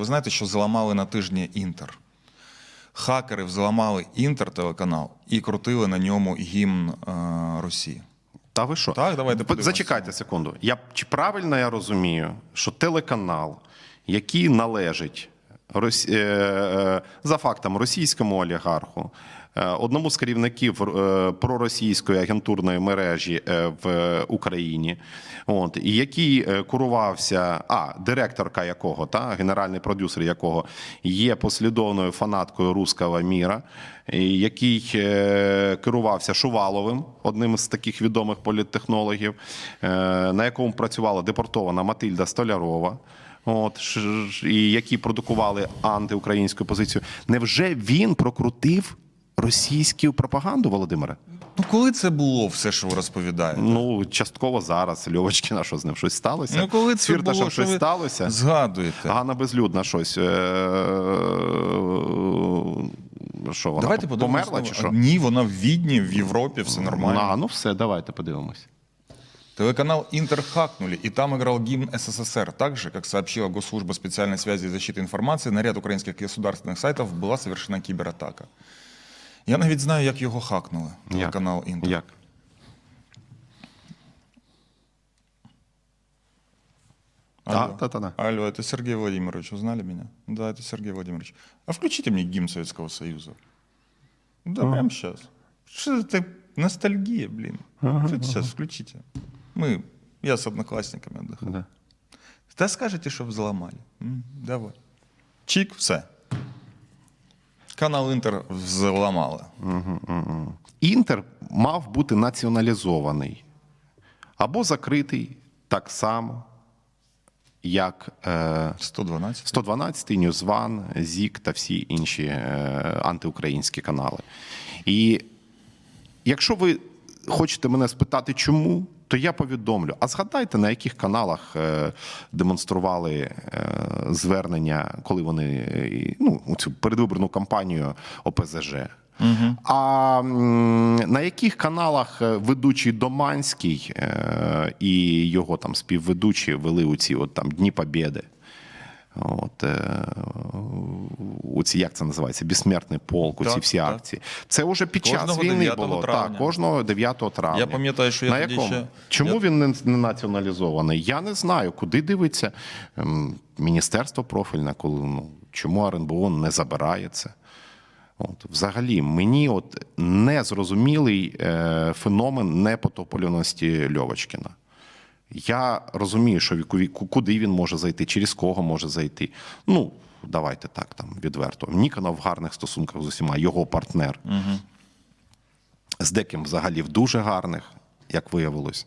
Ви знаєте, що зламали на тижні Інтер? Хакери взламали Інтер телеканал і крутили на ньому гімн е, Росії. Та ви що? Так, давайте подивимося. Зачекайте секунду. Я чи правильно я розумію, що телеканал, який належить за фактом російському олігарху, е, одному з керівників е, проросійської агентурної мережі е, в Україні, от який е, курувався, а директорка якого, та генеральний продюсер якого є послідовною фанаткою руського міра, який е, керувався Шуваловим, одним з таких відомих політтехнологів, е, на якому працювала депортована Матильда Столярова. От і які продукували антиукраїнську позицію. Невже він прокрутив російську пропаганду, Володимире? Ну, коли це було все, що ви розповідаєте? Ну частково зараз. Льовочкіна, що з ним щось сталося? Ну, коли це Фірташем було, що щось ви сталося? згадуєте? Ганна Безлюдна щось. е, Що вона Давайте померла чи що? Ні, вона в Відні, в Європі, все нормально. А, ну все, давайте подивимось. Телеканал Интер хакнули, и там играл гимн СССР. Так же, как сообщила Госслужба специальной связи и защиты информации, на ряд українських государственных сайтов была совершена кібератака. Я навіть знаю, як його хакнули. Телеканал Інтер. Як? Алло. Да, да, да, да. Алло, это Сергей Владимирович. Узнали меня? Да, это Сергей Владимирович. А включите мне гимн Советского Союза. Да, прямо сейчас. Что это ностальгия, блин. Что это сейчас? Включите. Мы, я с одноклассниками отдыхаю. Да. Та скажете, що взламали. М, Давай. Чик, все. Канал Інтер взламали. Інтер мав бути націоналізований або закритий так само, як е, 112. 112, Ньюзван, ЗІК та всі інші е, антиукраїнські канали. І якщо ви хочете мене спитати, чому, то я повідомлю. А згадайте, на яких каналах е, демонстрували е, звернення, коли вони е, ну, цю передвиборну кампанію ОПЗЖ. А на яких каналах ведучий Доманський і його там співведучі вели у ці от там Дні Побєди? От, е, оці, як це називається? Безсмертний полк, оці всі так. акції. Це вже під час війни було. травня. Так, кожного 9 травня. Я пам'ятаю, що я На тоді якому? ще- Чому я- він не, не націоналізований? Я не знаю, куди дивиться ем, міністерство профільне, коли ну, чому РНБО не забирає це. От, взагалі, мені от незрозумілий е, феномен непотопольності Льовочкіна. Я розумію, що вікові- куди він може зайти, через кого може зайти. Ну, давайте так, там відверто. Ніконов в гарних стосунках з усіма, його партнер. З деким взагалі в дуже гарних, як виявилось.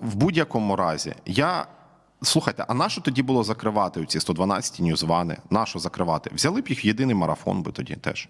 В будь-якому разі, я. Слухайте, а нащо тоді було закривати ці 112 ньюзвани? Нащо закривати? Взяли б їх в єдиний марафон би тоді теж.